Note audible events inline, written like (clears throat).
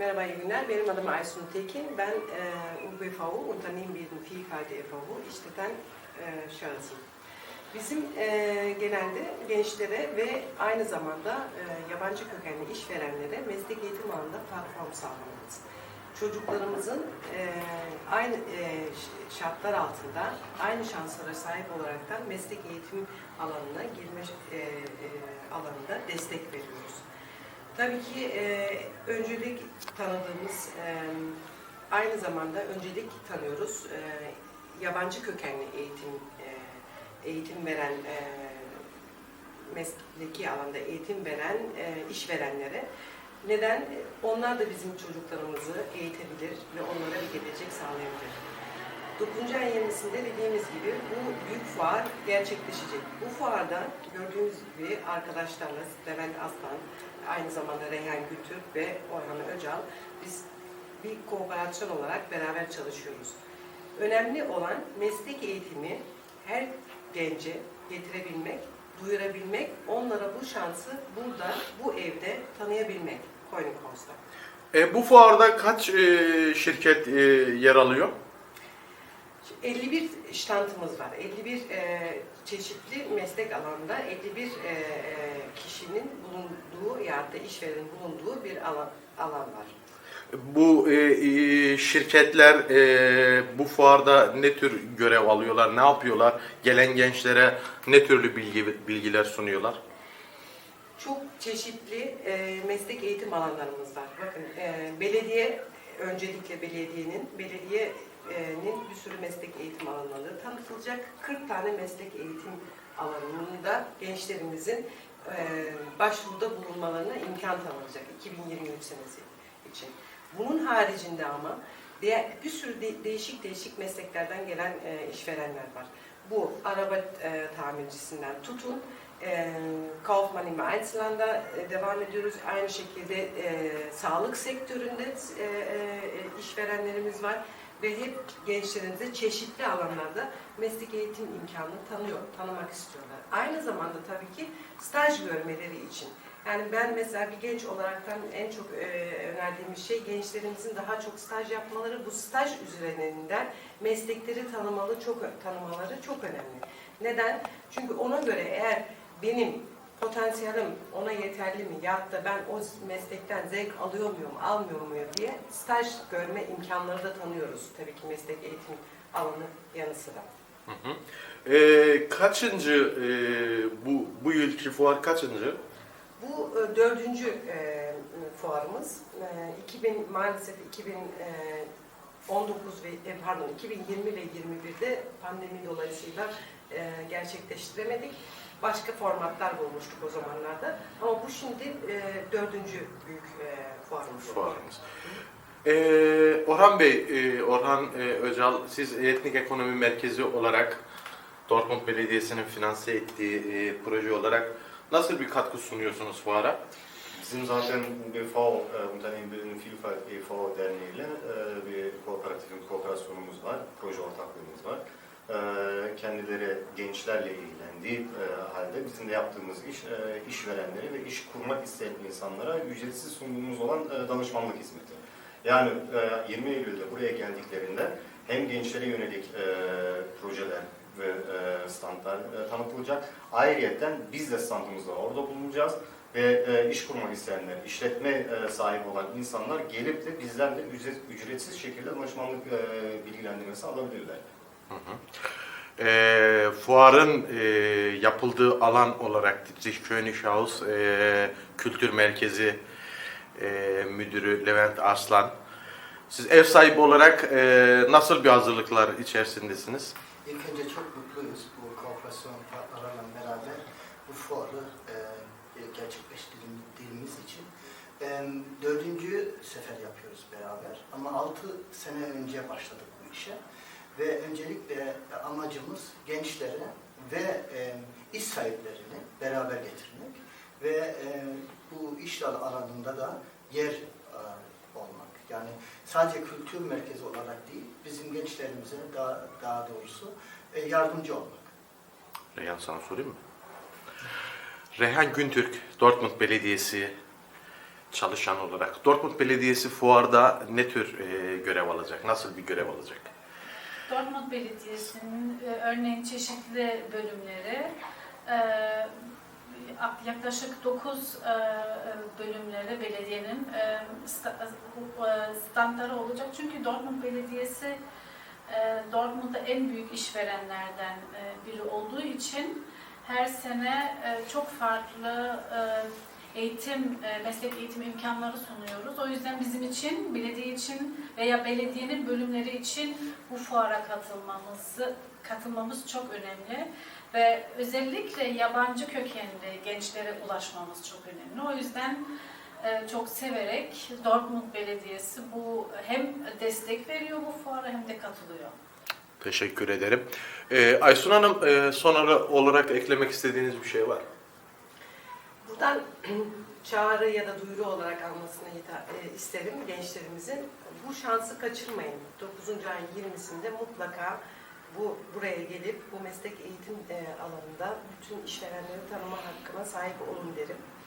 Merhaba, iyi günler. Benim adım Aysun Tekin. Ben e, UBVU, Unternehmen Bilden Vielfalt e.V.'u işleten e, şahısım. Bizim e, genelde gençlere ve aynı zamanda e, yabancı kökenli işverenlere meslek eğitim alanında platform sağlamalıyız. Çocuklarımızın e, aynı e, şartlar altında aynı şanslara sahip olaraktan meslek eğitim alanına girme e, e, alanında destek veriyoruz. Tabii ki e, öncelik tanıdığımız, e, aynı zamanda öncelik tanıyoruz e, yabancı kökenli eğitim e, eğitim veren e, mesleki alanda eğitim veren e, işverenlere. Neden? Onlar da bizim çocuklarımızı eğitebilir ve onlara bir gelecek sağlayabilir. 9. ay 20'sinde dediğimiz gibi bu büyük fuar gerçekleşecek. Bu fuarda gördüğünüz gibi arkadaşlarla Levent Aslan, aynı zamanda Reyhan Gültürk ve Orhan Öcal biz bir kooperasyon olarak beraber çalışıyoruz. Önemli olan meslek eğitimi her gence getirebilmek, duyurabilmek, onlara bu şansı burada, bu evde tanıyabilmek Koynikos'ta. E, bu fuarda kaç e, şirket e, yer alıyor? 51 ştantımız var. 51 e, çeşitli meslek alanında 51 e, e, kişinin bulunduğu ya da işverenin bulunduğu bir alan, alan var. Bu e, e, şirketler e, bu fuarda ne tür görev alıyorlar, ne yapıyorlar? Gelen gençlere ne türlü bilgi bilgiler sunuyorlar? Çok çeşitli e, meslek eğitim alanlarımız var. Bakın e, belediye, öncelikle belediyenin, belediyenin bir sürü meslek eğitim alanları tanıtılacak. 40 tane meslek eğitim alanında gençlerimizin e, başvuruda bulunmalarına imkan tanınacak 2023 senesi için. Bunun haricinde ama bir sürü de- değişik değişik mesleklerden gelen e, işverenler var. Bu araba e, tamircisinden tutun, e, Kaufman im Einzelhand'a e, devam ediyoruz. Aynı şekilde e, sağlık sektöründe e, e, işverenlerimiz var ve hep gençlerimize çeşitli alanlarda meslek eğitim imkanını tanıyor, tanımak istiyorlar. Aynı zamanda tabii ki staj görmeleri için. Yani ben mesela bir genç olaraktan en çok e, önerdiğimiz şey gençlerimizin daha çok staj yapmaları. Bu staj üzerinden meslekleri tanımalı, çok tanımaları çok önemli. Neden? Çünkü ona göre eğer benim potansiyelim ona yeterli mi ya da ben o meslekten zevk alıyor muyum, almıyor muyum diye staj görme imkanları da tanıyoruz. Tabii ki meslek eğitim alanı yanı sıra. E, kaçıncı e, bu bu yılki fuar kaçıncı? Bu e, dördüncü e, fuarımız. E, 2000 maalesef 2019 ve e, pardon 2020 ve 21'de pandemi dolayısıyla e, gerçekleştiremedik. Başka formatlar bulmuştuk o zamanlarda. Ama bu şimdi e, dördüncü büyük e, fuarımız. Fuarımız. E, Orhan Bey, e, Orhan e, Öcal, siz etnik ekonomi merkezi olarak Dortmund Belediyesi'nin finanse ettiği e, proje olarak nasıl bir katkı sunuyorsunuz fuara? Bizim zaten UBV, e, Unternehmen Bilden Vielfalt e.V. derneğiyle e, bir kooperatif bir kooperasyonumuz var, proje ortaklığımız var. E, Kendileri gençlerle ilgilendiği e, halde bizim de yaptığımız iş, e, işverenlere ve iş kurmak isteyen insanlara ücretsiz sunduğumuz olan e, danışmanlık hizmeti. Yani e, 20 Eylül'de buraya geldiklerinde hem gençlere yönelik projeler ve standlar tanıtılacak. Ayrıyeten biz de standımızda orada bulunacağız ve iş kurmak isteyenler, işletme sahibi olan insanlar gelip de bizden de ücret, ücretsiz şekilde danışmanlık bilgilendirmesi alabilirler. E, fuarın e, yapıldığı alan olarak Dietrich Könighaus e, Kültür Merkezi e, Müdürü Levent Arslan. Siz ev sahibi olarak e, nasıl bir hazırlıklar içerisindesiniz? İlk önce çok mutluyuz bu kooperasyon partnerlerle beraber bu fuarı e, gerçekleştirdiğimiz için. E, dördüncü sefer yapıyoruz beraber ama altı sene önce başladık bu işe. Ve öncelikle amacımız gençlere ve e, iş sahiplerini beraber getirmek ve e, bu iş alanında da yer e, olmak. Yani sadece kültür merkezi olarak değil, bizim gençlerimize daha, daha doğrusu e, yardımcı olmak. Reyhan sana sorayım mı? Reyhan Güntürk, Dortmund Belediyesi çalışan olarak Dortmund Belediyesi fuarda ne tür e, görev alacak? Nasıl bir görev alacak? Dortmund Belediyesi'nin e, örneğin çeşitli bölümleri e, yaklaşık 9 bölümleri belediyenin e, sta- e, standları olacak. Çünkü Dortmund Belediyesi Dortmund'da en büyük işverenlerden biri olduğu için her sene çok farklı eğitim, e, meslek eğitim imkanları sunuyoruz. O yüzden bizim için, belediye için veya belediyenin bölümleri için bu fuara katılmamızı katılmamız çok önemli ve özellikle yabancı kökenli gençlere ulaşmamız çok önemli. O yüzden e, çok severek Dortmund Belediyesi bu hem destek veriyor bu fuara hem de katılıyor. Teşekkür ederim. E, Aysun Hanım e, son ara- olarak eklemek istediğiniz bir şey var mı? Buradan (clears throat) çağrı ya da duyuru olarak almasını e, isterim gençlerimizin. Bu şansı kaçırmayın. 9. ayın 20'sinde mutlaka bu buraya gelip bu meslek eğitim e, alanında bütün işverenleri tanıma hakkına sahip olun derim.